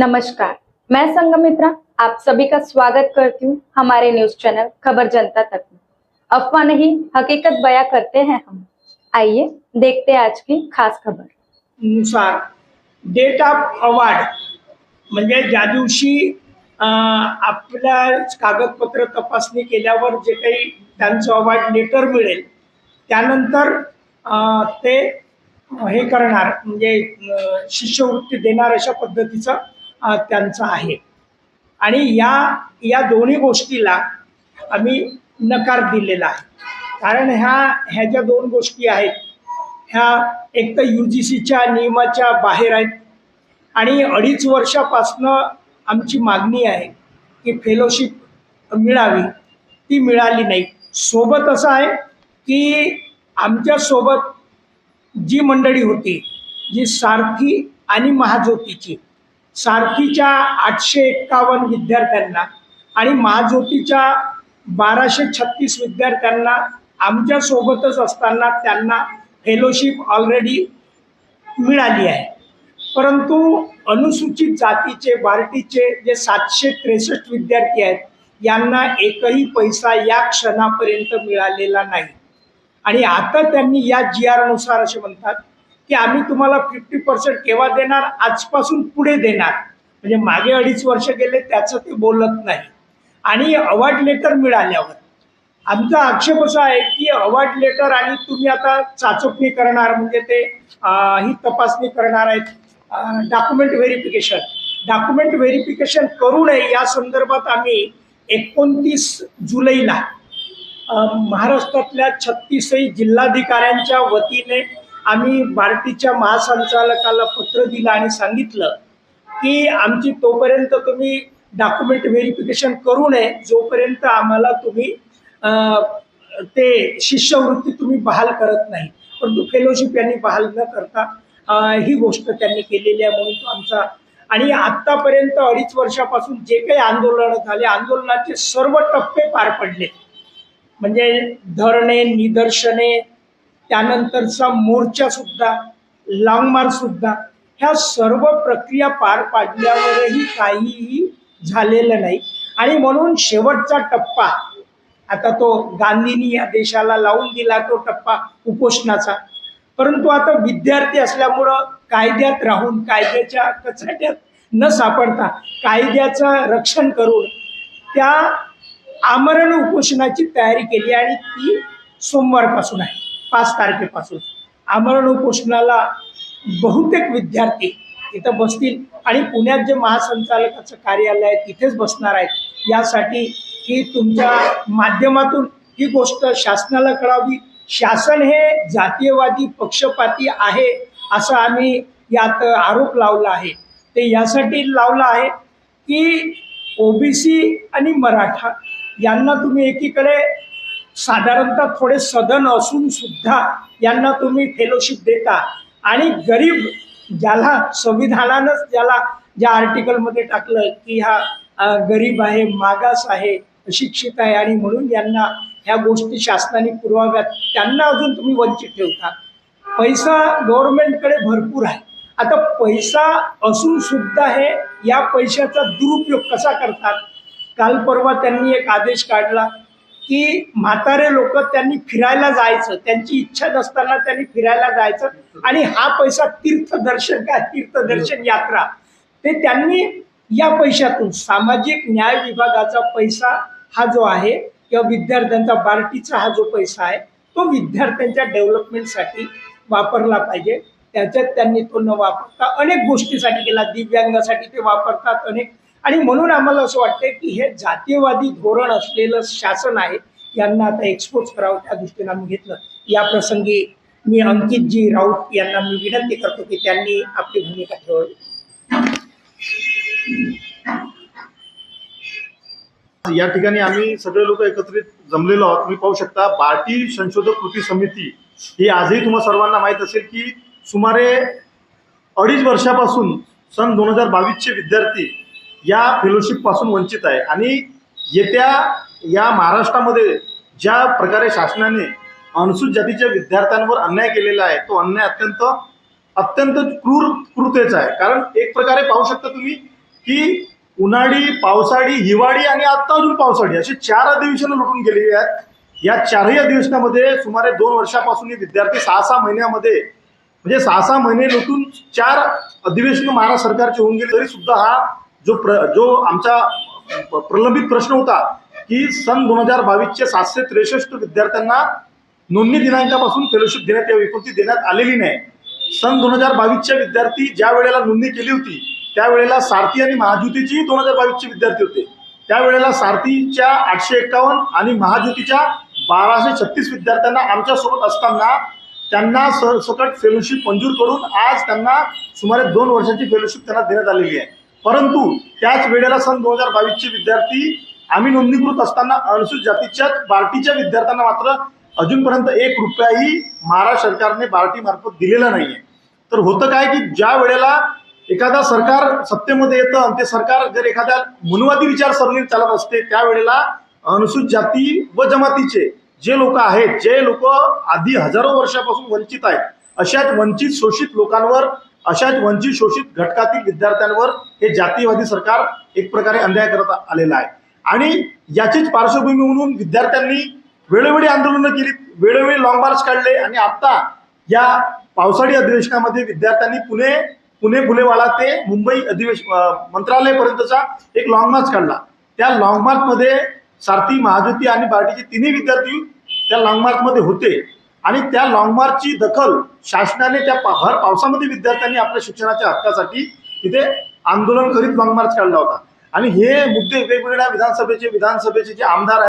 नमस्कार मैं संगमित्रा आप सभी का स्वागत करती हूँ हमारे न्यूज चैनल खबर जनता तक में। अफवाह नहीं हकीकत बयां करते हैं हम। आइए देखते हैं आज की खास खबर। नुसार डेट ऑफ अवॉर्ड म्हणजे ज्या दिवशी आपल्या कागदपत्र तपासणी केल्यावर जे काही त्यांचं अवॉर्ड लेटर मिळेल त्यानंतर ते हे करणार म्हणजे शिष्यवृत्ती देणार अशा पद्धतीचं त्यांचं आहे. आणि या या दोन्ही गोष्टीला आम्ही नकार दिलेला आहे. कारण ह्या ह्या ज्या दोन गोष्टी आहेत ह्या एक तर यू जी सीच्या नियमाच्या बाहेर आहेत. आणि अडीच वर्षापासनं आमची मागणी आहे की फेलोशिप मिळावी. ती मिळाली नाही. सोबत असं आहे की आमच्यासोबत जी मंडळी होती जी सारथी आणि महाज्योतीची सारथीच्या आठशे एक्कावन्न विद्यार्थ्यांना आणि महाज्योतीच्या बाराशे छत्तीस विद्यार्थ्यांना आमच्यासोबतच असताना त्यांना फेलोशिप ऑलरेडी मिळाली आहे. परंतु अनुसूचित जातीचे बार्टीचे जे सातशे त्रेसष्ट विद्यार्थी आहेत यांना एकही पैसा या क्षणापर्यंत मिळालेला नाही. आणि आता त्यांनी या जी आरनुसार असे म्हणतात की आम्ही तुम्हाला फिफ्टी पर्सेंट केव्हा देणार? आजपासून पुढे देणार. म्हणजे मागे अडीच वर्ष गेले त्याचं ते बोलत नाही. आणि अवॉर्ड लेटर मिळाल्यावर. आमचा आक्षेप असा आहे की अवॉर्ड लेटर आणि तुम्ही आता चाचपणी करणार म्हणजे ते ही तपासणी करणार आहेत. डॉक्युमेंट व्हेरिफिकेशन डॉक्युमेंट व्हेरिफिकेशन करू नये या संदर्भात आम्ही एकोणतीस जुलैला महाराष्ट्रातल्या छत्तीसही जिल्हाधिकाऱ्यांच्या वतीने आम्ही बार्टीच्या महासंचालकाला पत्र दिलं आणि सांगितलं की आमची तोपर्यंत तुम्ही डॉक्युमेंट व्हेरिफिकेशन करू नये जोपर्यंत आम्हाला तुम्ही ते शिष्यवृत्ती तुम्ही बहाल करत नाही. परंतु फेलोशिप यांनी बहाल न करता आ, ही गोष्ट त्यांनी केलेली आहे म्हणून तो आमचा आणि आत्तापर्यंत अडीच वर्षापासून जे काही आंदोलनं झाले आंदोलनाचे सर्व टप्पे पार पडले. म्हणजे धरणे निदर्शने त्यानंतरचा मोर्चा सुद्धा लाँग मार्च सुद्धा ह्या सर्व प्रक्रिया पार पाडल्यावरही काहीही झालेलं नाही. आणि म्हणून शेवटचा टप्पा आता तो गांधींनी या देशाला लावून दिला तो टप्पा उपोषणाचा. परंतु आता विद्यार्थी असल्यामुळं कायद्यात राहून कायद्याच्या कचाट्यात न सापडता कायद्याचं रक्षण करून त्या आमरण उपोषणाची तयारी केली आणि ती सोमवारपासून आहे. पाच तारखेपासून. आमरण उपोषणाला बहुतेक विद्यार्थी तिथं बसतील आणि पुण्यात जे महासंचालकाचं कार्यालय आहे तिथेच बसणार आहेत. यासाठी की तुमच्या माध्यमातून ही गोष्ट शासनाला कळावी. शासन हे जातीयवादी पक्षपाती आहे असं आम्ही यात आरोप लावला आहे. ते यासाठी लावला आहे की ओबीसी आणि मराठा यांना तुम्ही एकीकडे साधारणतः थोडे सदन असून सुद्धा यांना तुम्ही फेलोशिप देता. आणि गरीब ज्याला संविधानानंच ज्याला ज्या आर्टिकलमध्ये टाकलं की हा गरीब आहे मागास आहे अशिक्षित आहे आणि म्हणून यांना ह्या गोष्टी शासनाने पुरवाव्यात त्यांना अजून तुम्ही वंचित ठेवता. पैसा गव्हर्नमेंटकडे भरपूर आहे. आता पैसा असून सुद्धा हे या पैशाचा दुरुपयोग कसा करतात? काल परवा त्यांनी एक आदेश काढला. की म्हातारे लोक त्यांनी फिरायला जायचं त्यांची इच्छा नसताना त्यांनी फिरायला जायचं आणि हा पैसा तीर्थदर्शन काय तीर्थदर्शन यात्रा. ते त्यांनी या पैशातून सामाजिक न्याय विभागाचा पैसा हा जो आहे किंवा विद्यार्थ्यांचा बार्टीचा हा जो पैसा आहे तो विद्यार्थ्यांच्या डेव्हलपमेंटसाठी वापरला पाहिजे. त्याच्यात त्यांनी तो न वापरता अनेक गोष्टीसाठी केला दिव्यांगासाठी ते वापरतात अनेक आणि म्हणून आम्हाला असं वाटतं की हे जातीयवादी धोरण असलेलं शासन आहे यांना आता एक्सपोज करावं त्या दृष्टीनं आम्ही घेतलं. या प्रसंगी मी अंकितजी राऊत यांना मी विनंती करतो की त्यांनी आपली भूमिका ठेवावी या ठिकाणी आम्ही सगळे लोक एकत्रित जमलेलो आहोत. तुम्ही पाहू शकता बार्टी संशोधक कृती समिती ही आजही तुम्हाला सर्वांना माहीत असेल की सुमारे अडीच वर्षापासून सन दोन हजार बावीसचे विद्यार्थी या फेलोशिपपासून वंचित आहे. आणि येत्या या महाराष्ट्रामध्ये ज्या प्रकारे शासनाने अनुसूचित जातीच्या विद्यार्थ्यांवर अन्याय केलेला आहे तो अन्याय अत्यंत अत्यंत क्रूर क्रूरतेचा आहे. कारण एक प्रकारे पाहू शकता तुम्ही की उन्हाळी पावसाळी हिवाळी आणि आता अजून पावसाळी अशी चार अधिवेशनं लुटून गेलेली आहेत. या चारही अधिवेशनामध्ये सुमारे दोन वर्षापासून हे विद्यार्थी सहा सहा महिन्यामध्ये म्हणजे सहा सहा महिने लुटून चार अधिवेशन महाराष्ट्र सरकारचे होऊन गेले तरी सुद्धा हा जो प्र जो आमचा प्रलंबित प्रश्न होता की सन दोन हजार बावीसचे सातशे त्रेसष्ट विद्यार्थ्यांना नोंदणी दिनांकापासून फेलोशिप देण्यात यावी पण देण्यात आलेली नाही. सन दोन हजार बावीसचे विद्यार्थी ज्या वेळेला नोंदणी केली होती त्यावेळेला सारथी आणि महाज्योतीची दोन हजार बावीसचे विद्यार्थी होते. त्यावेळेला सारथीच्या आठशे एक्कावन्न आणि महाज्योतीच्या बाराशे छत्तीस विद्यार्थ्यांना आमच्यासोबत असताना त्यांना सरसकट फेलोशिप मंजूर करून आज त्यांना सुमारे दोन वर्षांची फेलोशिप त्यांना देण्यात आलेली आहे. परंतु त्याच वेळेला सन दोन हजार बावीसचे विद्यार्थी आम्ही नोंदणीकृत असताना अनुसूचित जातीच्याच बार्टीच्या विद्यार्थ्यांना मात्र अजूनपर्यंत एक रुपयाही महाराष्ट्र सरकारने बार्टीमार्फत दिलेला नाहीये. तर होतं काय की ज्या वेळेला एखादा सरकार सत्तेमध्ये येतं आणि ते सरकार जर एखाद्या मनुवादी विचारसरणी चालत असते त्यावेळेला अनुसूचित जाती व जमातीचे जे लोक आहेत जे लोक आधी हजारो वर्षापासून वंचित आहेत अशाच वंचित शोषित लोकांवर अशाच वंचित शोषित घटकातील विद्यार्थ्यांवर हे जातीयवादी सरकार एक प्रकारे अन्याय करत आलेलं आहे. आणि याचीच पार्श्वभूमी म्हणून विद्यार्थ्यांनी वेळोवेळी आंदोलनं केली वेळोवेळी लॉंग मार्च काढले आणि आता या पावसाळी अधिवेशनामध्ये विद्यार्थ्यांनी पुणे पुणे फुलेवाला ते मुंबई अधिवेश मंत्रालयपर्यंतचा मंत्रालयापर्यंतचा एक लॉंग मार्च काढला. त्या लॉंग मार्चमध्ये सारथी महाज्योती आणि पार्टीचे तिन्ही विद्यार्थी त्या लॉंग मार्चमध्ये होते. आणि त्या लाँग मार्चची दखल शासनाने त्या पा- भर पावसामध्ये विद्यार्थ्यांनी आपल्या शिक्षणाच्या हक्कासाठी तिथे आंदोलन करीत लाँग मार्च काढला होता. आणि हे मुद्दे वेगवेगळ्या विधानसभेचे विधानसभेचे जे आमदार आहेत